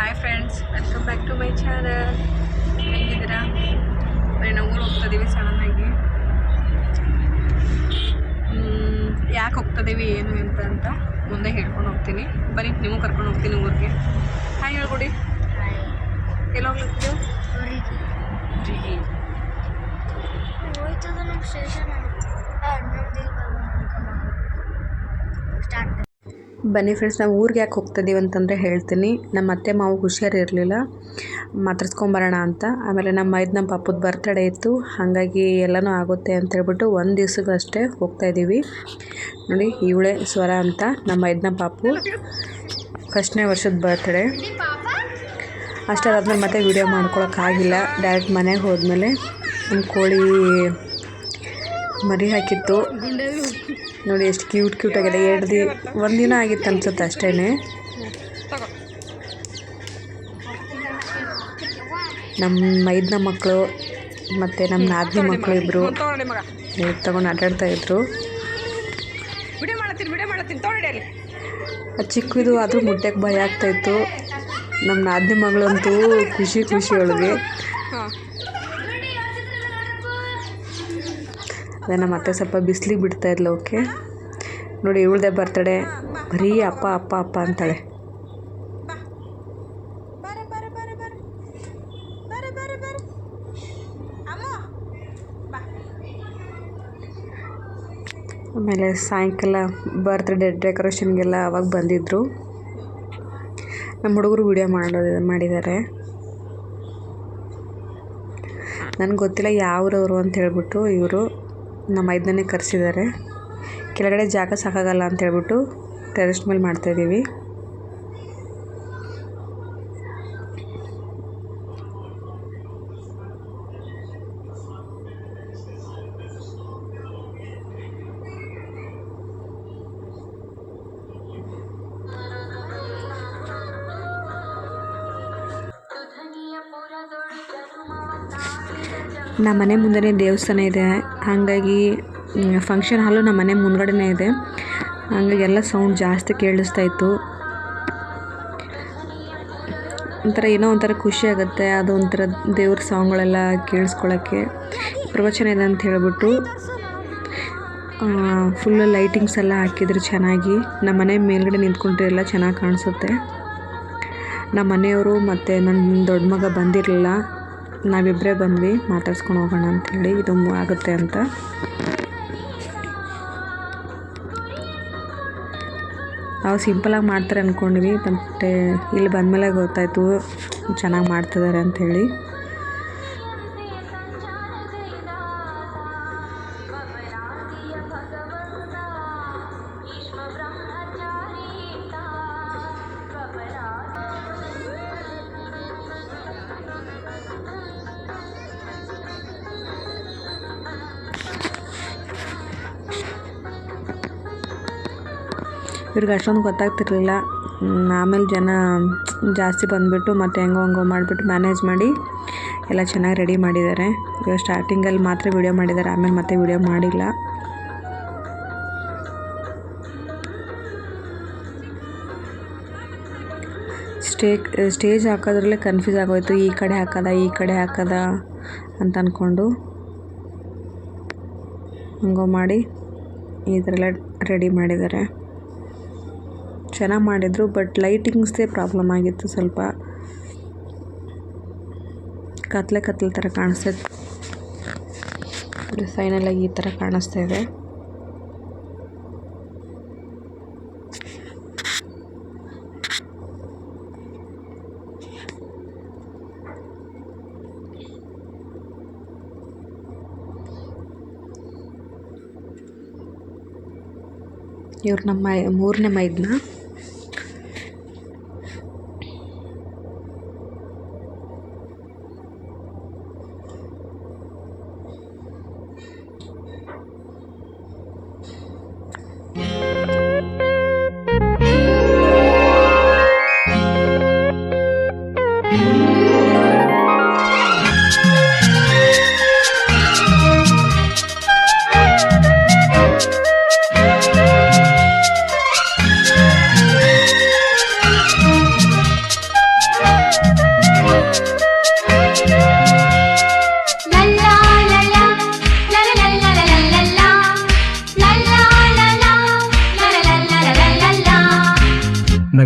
Hi friends welcome back to my channel ಹೆಂಗಿದ್ದೀರಾ? ಬರೀ ನಾವು ಊರು ಹೋಗ್ತಿದ್ದೀವಿ ಸಡನ್ನಾಗಿ ಯಾಕೆ ಹೋಗ್ತಿದ್ದೀವಿ ಏನು ಅಂತ ಅಂತ ಮುಂದೆ ಹೇಳ್ಕೊಂಡು ಹೋಗ್ತೀನಿ. ಬನ್ನಿ ನೀವು ಕರ್ಕೊಂಡು ಹೋಗ್ತೀನಿ ಊರಿಗೆ. ಹಾಯ್ ಹೇಳ್ಕೊಡಿ. ಬನ್ನಿ ಫ್ರೆಂಡ್ಸ್ ನಾವು ಊರಿಗೆ ಯಾಕೆ ಹೋಗ್ತಿದ್ದೀವಿ ಅಂತಂದರೆ ಹೇಳ್ತೀನಿ. ನಮ್ಮ ಅತ್ತೆ ಮಾವು ಹುಷಾರು ಇರಲಿಲ್ಲ. ಮಾತಾಡ್ಸ್ಕೊಂಬರೋಣ ಅಂತ. ಆಮೇಲೆ ನಮ್ಮ ಮೈದ್ ನಮ್ಮ ಪಾಪದ ಬರ್ತಡೇ ಇತ್ತು. ಹಾಗಾಗಿ ಎಲ್ಲನೂ ಆಗುತ್ತೆ ಅಂತ ಹೇಳ್ಬಿಟ್ಟು ಒಂದು ದಿವ್ಸಕ್ಕಷ್ಟೇ ಹೋಗ್ತಾಯಿದ್ದೀವಿ ನೋಡಿ, ಇವಳೆ ಸ್ವರ ಅಂತ. ನಮ್ಮ ಮೈದ್ನ ಪಾಪು ಫಸ್ಟ್ನೇ ವರ್ಷದ ಬರ್ತಡೇ ಅಷ್ಟಾದ್ಮೇಲೆ ಮತ್ತೆ ವೀಡಿಯೋ ಮಾಡ್ಕೊಳಕ್ಕಾಗಿಲ್ಲ ಡೈರೆಕ್ಟ್ ಮನೆಗೆ ಹೋದ್ಮೇಲೆ ನಮ್ಮ ಕೋಳಿ ಮರಿ ಹಾಕಿತ್ತು. ನೋಡಿ ಎಷ್ಟು ಕ್ಯೂಟ್ ಕ್ಯೂಟ್ ಆಗಿದೆ. ಎರಡು ದಿ ಒಂದಿನ ಆಗಿತ್ತು ಅನ್ಸುತ್ತೆ ಅಷ್ಟೇ ನಮ್ಮ ಮೈದ್ನ ಮಕ್ಕಳು ಮತ್ತು ನಮ್ಮ ನಾದಿನಿ ಮಕ್ಕಳು ಇಬ್ಬರು ತಗೊಂಡು ಆಟಾಡ್ತಾ ಇದ್ರು. ಚಿಕ್ಕದು ಆದರೂ ಮುಟ್ಟಕ್ಕೆ ಭಯ ಆಗ್ತಾಯಿತ್ತು ನಮ್ಮ ನಾದಿನ ಮಗಳಂತೂ ಖುಷಿ ಖುಷಿ ಒಳಗೆ. ಅದೇ ನಮ್ಮ ಅತ್ತೆ ಸ್ವಲ್ಪ ಬಿಸಿಲಿಗೆ ಬಿಡ್ತಾ ಇದ್ಲು ಓಕೆ ನೋಡಿ ಇವಳದೇ ಬರ್ತಡೆ ಬರೀ ಅಪ್ಪ ಅಪ್ಪ ಅಪ್ಪ ಅಂತಾಳೆ. ಆಮೇಲೆ ಸಾಯಂಕಾಲ ಬರ್ತ್ಡೇ ಡೆಕೋರೇಷನ್ಗೆಲ್ಲ ಅವಾಗ ಬಂದಿದ್ದರು ನಮ್ಮ ಹುಡುಗರು ವಿಡಿಯೋ ಮಾಡೋದು ಮಾಡಿದ್ದಾರೆ. ನನಗೆ ಗೊತ್ತಿಲ್ಲ ಯಾವ್ರವರು ಅಂತ ಹೇಳ್ಬಿಟ್ಟು ಇವರು. ನಮ್ಮ ಐದನೇ ಕರೆಸಿದ್ದಾರೆ. ಕೆಳಗಡೆ ಜಾಗ ಸಾಕಾಗಲ್ಲ ಅಂತ ಹೇಳ್ಬಿಟ್ಟು ಟೆರೆಸ್ ಮೇಲೆ ಮಾಡ್ತಾಯಿದ್ದೀವಿ ನಮ್ಮ ಮನೆ ಮುಂದೆನೇ ದೇವಸ್ಥಾನ ಇದೆ. ಹಾಗಾಗಿ ಫಂಕ್ಷನ್ ಹಾಲು ನಮ್ಮ ಮನೆ ಮುಂದ್ಗಡೆನೇ ಇದೆ. ಹಾಗಾಗಿ ಎಲ್ಲ ಸೌಂಡ್ ಜಾಸ್ತಿ ಕೇಳಿಸ್ತಾ ಇತ್ತು. ಒಂಥರ ಏನೋ ಒಂಥರ ಖುಷಿ ಆಗುತ್ತೆ. ಅದು ಒಂಥರ ದೇವ್ರ ಸಾಂಗ್ಗಳೆಲ್ಲ ಕೇಳಿಸ್ಕೊಳ್ಳೋಕ್ಕೆ ಪ್ರವಚನ ಇದೆ ಅಂತ ಹೇಳಿಬಿಟ್ಟು. ಫುಲ್ಲು ಲೈಟಿಂಗ್ಸ್ ಎಲ್ಲ ಹಾಕಿದ್ರು ಚೆನ್ನಾಗಿ. ನಮ್ಮ ಮನೆ ಮೇಲ್ಗಡೆ ನಿಂತ್ಕೊಂಡ್ರೆ ಎಲ್ಲ ಚೆನ್ನಾಗಿ ಕಾಣಿಸುತ್ತೆ. ನಮ್ಮ ಮನೆಯವರು ಮತ್ತು ನನ್ನ ದೊಡ್ಡ ಮಗ ಬಂದಿರಲಿಲ್ಲ. ನಾವಿಬ್ಬರೇ ಬಂದ್ವಿ, ಮಾತಾಡ್ಸ್ಕೊಂಡು ಹೋಗೋಣ ಅಂಥೇಳಿ. ಇದು ಆಗುತ್ತೆ ಅಂತ. ನಾವು ಸಿಂಪಲಾಗಿ ಮಾಡ್ತಾರೆ ಅಂದ್ಕೊಂಡ್ವಿ ಮತ್ತು ಇಲ್ಲಿ ಬಂದಮೇಲೆ ಗೊತ್ತಾಯಿತು, ಚೆನ್ನಾಗಿ ಮಾಡ್ತಿದ್ದಾರೆ ಅಂಥೇಳಿ. ಇವ್ರಿಗೆ ಅಷ್ಟೊಂದು ಗೊತ್ತಾಗ್ತಿರ್ಲಿಲ್ಲ. ಆಮೇಲೆ ಜನ ಜಾಸ್ತಿ ಬಂದುಬಿಟ್ಟು ಮತ್ತು ಹೆಂಗೋ ಹಂಗೋ ಮಾಡಿಬಿಟ್ಟು ಮ್ಯಾನೇಜ್ ಮಾಡಿ ಎಲ್ಲ ಚೆನ್ನಾಗಿ ರೆಡಿ ಮಾಡಿದ್ದಾರೆ. ಇವಾಗ ಸ್ಟಾರ್ಟಿಂಗಲ್ಲಿ ಮಾತ್ರ ವೀಡಿಯೋ ಮಾಡಿದ್ದಾರೆ, ಆಮೇಲೆ ಮತ್ತೆ ವೀಡಿಯೋ ಮಾಡಿಲ್ಲ. ಸ್ಟೇಕ್, ಸ್ಟೇಜ್ ಹಾಕೋದ್ರಲ್ಲೇ ಕನ್ಫ್ಯೂಸ್ ಆಗೋಯ್ತು, ಈ ಕಡೆ ಹಾಕದ, ಈ ಕಡೆ ಹಾಕದ ಅಂತ ಅಂದ್ಕೊಂಡು ಹಂಗೋ ಮಾಡಿ ಈ ರೆಡಿ ಮಾಡಿದ್ದಾರೆ. ಚೆನ್ನಾಗಿ ಮಾಡಿದರು ಬಟ್ ಲೈಟಿಂಗ್ಸ್ದೇ ಪ್ರಾಬ್ಲಮ್ ಆಗಿತ್ತು ಸ್ವಲ್ಪ. ಕತ್ಲೆ ಕತ್ಲೆ ಥರ ಕಾಣಿಸ್ತಾ ಫೈನಲಾಗಿ ಈ ಥರ ಕಾಣಿಸ್ತಾ ಇದೆ. ಇವ್ರು ನಮ್ಮ ಮೂರನೇ ಮೈದ್ನ.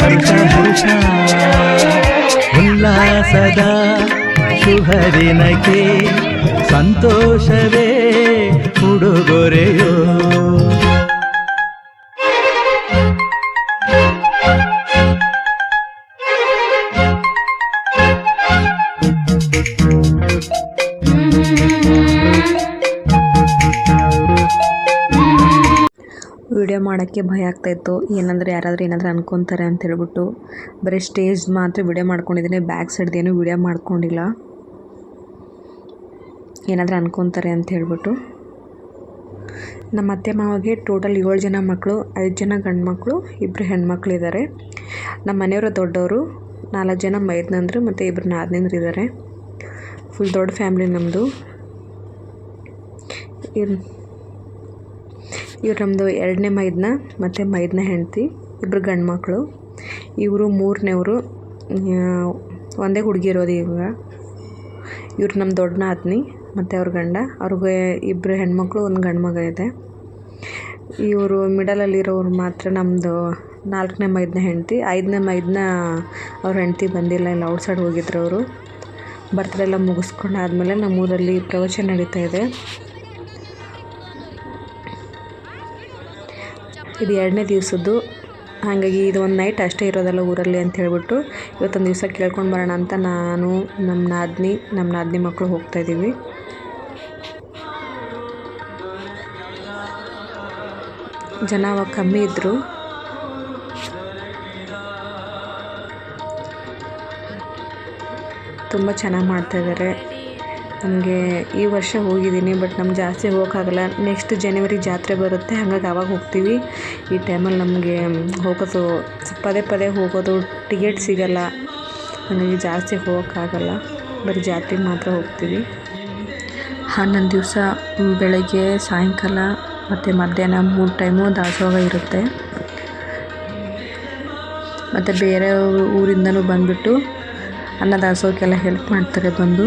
ಹರ್ಷ ಹರ್ಷ ಉಲ್ಲಾಸದ ಸಂತೋಷವೇ ಉಡುಗೊರೆಯೋ ವಿಡಿಯೋ ಮಾಡೋಕ್ಕೆ ಭಯ ಆಗ್ತಾಯಿತ್ತು ಏನಂದರೆ ಯಾರಾದರೂ ಏನಾದರೂ ಅನ್ಕೊತಾರೆ ಅಂತ ಹೇಳ್ಬಿಟ್ಟು ಬರೀ ಸ್ಟೇಜ್ ಮಾತ್ರ ವಿಡಿಯೋ ಮಾಡ್ಕೊಂಡಿದ್ದೀನಿ, ಬ್ಯಾಕ್ ಸೈಡ್ದೇನು ವಿಡಿಯೋ ಮಾಡ್ಕೊಂಡಿಲ್ಲ. ಏನಾದರೂ ಅನ್ಕೊತಾರೆ ಅಂತ ಹೇಳ್ಬಿಟ್ಟು. ನಮ್ಮ ಅತ್ತೆ ಮಾವಿಗೆ ಟೋಟಲ್ ಏಳು ಜನ ಮಕ್ಕಳು, ಐದು ಜನ ಗಂಡು ಮಕ್ಕಳು ಇಬ್ಬರು ಹೆಣ್ಮಕ್ಳು ಇದ್ದಾರೆ. ನಮ್ಮ ಮನೆಯವರು ದೊಡ್ಡವರು ನಾಲ್ಕು ಜನ ಮೈದ್ನಂದ್ರು ಮತ್ತು ಇಬ್ಬರು ನಾದ್ನಂದ್ರು ಇದ್ದಾರೆ. ಫುಲ್ ದೊಡ್ಡ ಫ್ಯಾಮ್ಲಿ ನಮ್ಮದು ಇವ್ರು ಇವ್ರು ನಮ್ಮದು ಎರಡನೇ ಮೈದ್ನ ಮತ್ತು ಮೈದ್ನ ಹೆಂಡತಿ ಇಬ್ಬರು ಗಂಡು ಮಕ್ಕಳು ಇವರು ಮೂರನೇವರು ಒಂದೇ ಹುಡುಗಿ ಇರೋದು ಇವಾಗ ಇವ್ರು ನಮ್ಮ ದೊಡ್ಡ ನಾದ್ನಿ ಮತ್ತು ಅವ್ರ ಗಂಡ. ಅವ್ರಿಗೆ ಇಬ್ಬರು ಹೆಣ್ಮಕ್ಳು, ಒಂದು ಗಂಡು ಮಗ ಇದೆ. ಇವರು ಮಿಡಲಲ್ಲಿರೋರು ಮಾತ್ರ ನಮ್ಮದು ನಾಲ್ಕನೇ ಮೈದನ ಹೆಂಡತಿ. ಐದನೇ ಮೈದನ ಅವ್ರ ಹೆಂಡತಿ ಬಂದಿಲ್ಲ ಇಲ್ಲ ಔಟ್ ಸೈಡ್ ಹೋಗಿದ್ರು ಅವರು. ಬರ್ತ್ಡೇ ಎಲ್ಲ ಮುಗಿಸ್ಕೊಂಡಾದ್ಮೇಲೆ ನಮ್ಮೂರಲ್ಲಿ ಪ್ರವಚನ ನಡೀತಾ ಇದೆ. ಇದು ಎರಡನೇ ದಿವಸದ್ದು. ಹಾಗಾಗಿ ಇದು ಒಂದು ನೈಟ್ ಅಷ್ಟೇ ಇರೋದಲ್ಲ ಊರಲ್ಲಿ ಅಂತ ಹೇಳ್ಬಿಟ್ಟು ಇವತ್ತೊಂದು ದಿವಸ ಕೇಳ್ಕೊಂಡು ಬರೋಣ ಅಂತ ನಾನು ನಮ್ಮ ನಾದಿನಿ ನಮ್ಮ ನಾದಿನಿ ಮಕ್ಕಳು ಹೋಗ್ತಾ ಇದ್ದೀವಿ. ಜನ ಅವಾಗ ಕಮ್ಮಿ ಇದ್ದರು ತುಂಬ ಚೆನ್ನಾಗಿ ಮಾಡ್ತಾಯಿದ್ದಾರೆ ನಮಗೆ ಈ ವರ್ಷ ಹೋಗಿದ್ದೀನಿ ಬಟ್ ನಮ್ಗೆ ಜಾಸ್ತಿ ಹೋಗೋಕ್ಕಾಗಲ್ಲ. ನೆಕ್ಸ್ಟ್ ಜನವರಿ ಜಾತ್ರೆ ಬರುತ್ತೆ, ಹಾಗಾಗಿ ಆವಾಗ ಹೋಗ್ತೀವಿ. ಈ ಟೈಮಲ್ಲಿ ನಮಗೆ ಹೋಗೋದು, ಪದೇ ಪದೇ ಹೋಗೋದು ಟಿಕೆಟ್ ಸಿಗಲ್ಲ. ಹಾಗಾಗಿ ಜಾಸ್ತಿ ಹೋಗೋಕ್ಕಾಗಲ್ಲ. ಬರೀ ಜಾತ್ರೆಗೆ ಮಾತ್ರ ಹೋಗ್ತೀವಿ. ಹನ್ನೊಂದು ದಿವಸ ಬೆಳಗ್ಗೆ ಸಾಯಂಕಾಲ ಮತ್ತು ಮಧ್ಯಾಹ್ನ ಮೂರು ಟೈಮು ದಾಸೋಹ ಇರುತ್ತೆ. ಮತ್ತು ಬೇರೆ ಊರಿಂದನೂ ಬಂದುಬಿಟ್ಟು ಅನ್ನ ದಾಸೋಹಕ್ಕೆಲ್ಲ ಹೆಲ್ಪ್ ಮಾಡ್ತಾರೆ ಬಂದು.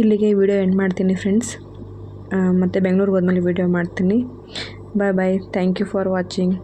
ಇಲ್ಲಿಗೆ ವಿಡಿಯೋ ಎಂಡ್ ಮಾಡ್ತೀನಿ ಫ್ರೆಂಡ್ಸ್ ಮತ್ತು ಬೆಂಗಳೂರಿಗೆ ಹೋದ್ಮೇಲೆ ವಿಡಿಯೋ ಮಾಡ್ತೀನಿ. Bye bye thank you for watching